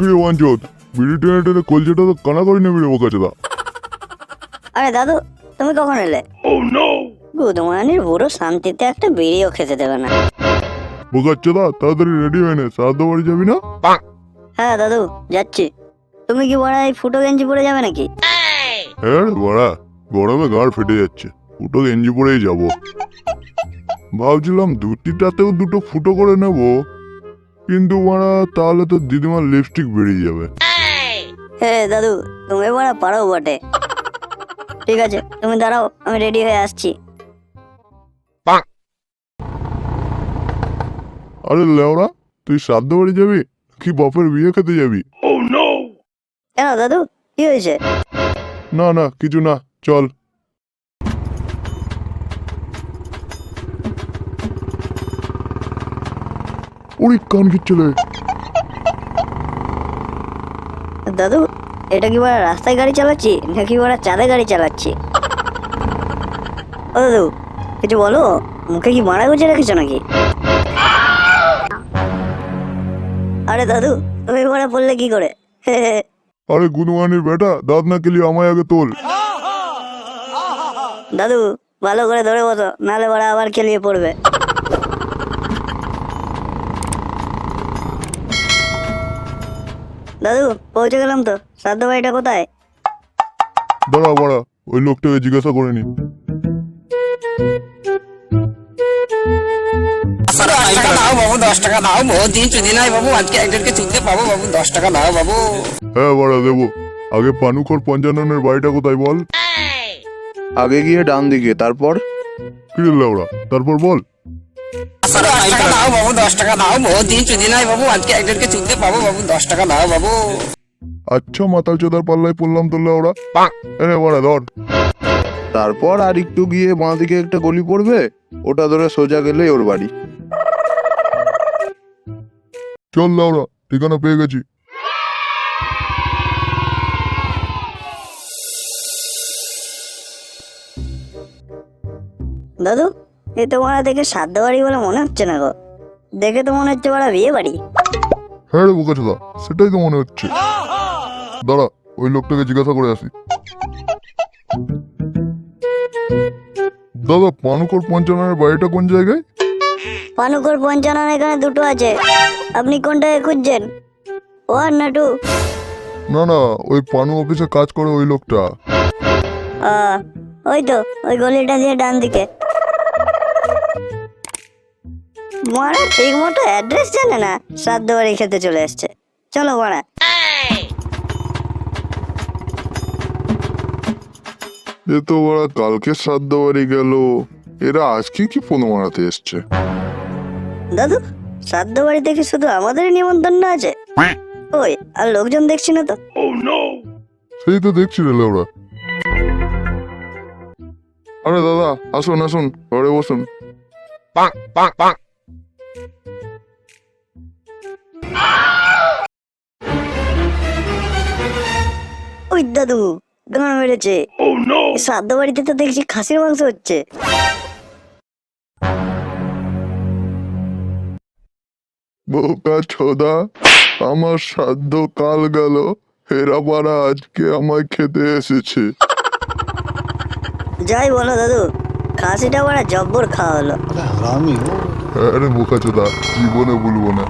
কিরে ওয়াঞ্চত বিড়ি টেনে টেনে কলচেটা তো কানা করে নেবি রে বোকাচোদা আরে দাদু তুমি কখন এলে? গুদমানির বুড়ো শান্তিতে একটা বিড়িও খেতে দেবে না। বোকাচ্চোদা তাড়াতাড়ি রেডি হয়ে নে শ্রাদ্ধ বাড়ি যাবি না? হ্যাঁ দাদু যাচ্ছি। তুমি কি বড় এই ফুটো গেঞ্জি পরে যাবে নাকি? হ্যাঁ রে বড়া গরমে গাড় ফেটে যাচ্ছে। ফুটো গেঞ্জি পরেই যাব। ভাবছিলাম ধুতিটাতেও দুটো ফুটো করে নেব। কিন্তু বড়া তাহলে তো দিদিমার লিপস্টিক বেরিয়ে যাবে। হ্যাঁ দাদু তুমি বড় পারো বটে। ঠিক আছে তুমি দাঁড়াও আমি রেডি হয়ে আসছি। আরে লেওড়া তুই শ্রাদ্ধ বাড়ি যাবি কি বাপের বিয়ে খেতে যাবি? কেন দাদু কি হয়েছে? না না কিছু না চল। ওরে কান খিচ্ছিলে দাদু এটা কি বড় রাস্তায় গাড়ি চালাচ্ছি নাকি বড় চাঁদে গাড়ি চালাচ্ছি? ও দাদু কিছু বলো মুখে কি মারা গুজে রেখেছো নাকি? আরে দাদু তুমি বড় বললে কি করে? আরে গুনমানির বেটা দাঁত না কেলি আমায় আগে তোল। দাদু ভালো করে ধরে বসো নালে বড় আবার খেলিয়ে পড়বে। দাদু পৌঁছে গেলাম তো শ্রাদ্ধ বাড়িটা কোথায়? দাঁড়া বাড়া ওই লোকটাকে জিজ্ঞাসা করে নি। টাকা দাও বাবু দশ টাকা দাও। বহুত দিন চুদি নাই বাবু আজকে একজনকে চুদতে পাবো বাবু দশ টাকা দাও বাবু। হ্যাঁ বাড়া দেবো। আগে পানুকর পঞ্চাননের বাড়িটা কোথায় বল? আগে গিয়ে ডান দিকে তারপর কিরে তারপর বল? টাকা দাও বাবু দশ টাকা দাও বহুত দিন চুদি নাই বাবু আজকে একজনকে চুদতে পাবো বাবু দশ টাকা দাও বাবু আচ্ছা মাতাল চোদার পাল্লায় পড়লাম তো লেওড়া এনে বাড়া ধর। তারপর আর একটু গিয়ে বাঁ দিকে একটা গলি পড়বে ওটা ধরে সোজা গেলেই ওর বাড়ি। চল লেওড়া ঠিকানা পেয়ে গেছি। দাদু এ তো মারা দেখে সাধ্য বাড়ি বলে মনে হচ্ছে না গো। দেখে তো মনে হচ্ছে মারা বিয়ে বাড়ি। হ্যাঁ রে বোকাচোদা সেটাই তো মনে হচ্ছে। দাঁড়া ওই লোকটাকে জিজ্ঞাসা করে আসি। দাদা পানুকর পঞ্চাননের বাড়িটা কোন জায়গায়? পানুকর পঞ্চানন এখানে দুটো আছে। আপনি কোনটাকে খুঁজছেন? ওয়ান না টু না না ওই পানু অফিসে কাজ করে ওই লোকটা। আহ, ওই তো ওই গলিটা দিয়ে ডান দিকে মারা ঠিক মতো অ্যাড্রেস জানে না। শ্রাদ্ধ বাড়ি খেতে চলে এসছে। চলো মারা এ তো ওরা কালকে শ্রাদ্ধ বাড়ি গেল। এরা আজকে কি ফোন মারাতে এসছে? দাদু শ্রাদ্ধ বাড়ি থেকে শুধু আমাদের নিমন্ত্রণ আছে? ওই আর লোকজন দেখছি না তো। সেই তো দেখছি রে ওরা। আরে দাদা আসুন আসুন ঘরে বসুন। ওই দাদু গান মেরেছে এই শ্রাদ্ধ বাড়িতে তো দেখছি খাসির মাংস হচ্ছে। বোকা ছোদা আমার শ্রাদ্ধ কাল গেল এরা পাড়া আজকে আমায় খেতে এসেছে। যাই বলো দাদু খাসিটা বড় জব্বর খাওয়া হলো। হ্যাঁ রে বোকা চোদা জীবনে বলব না।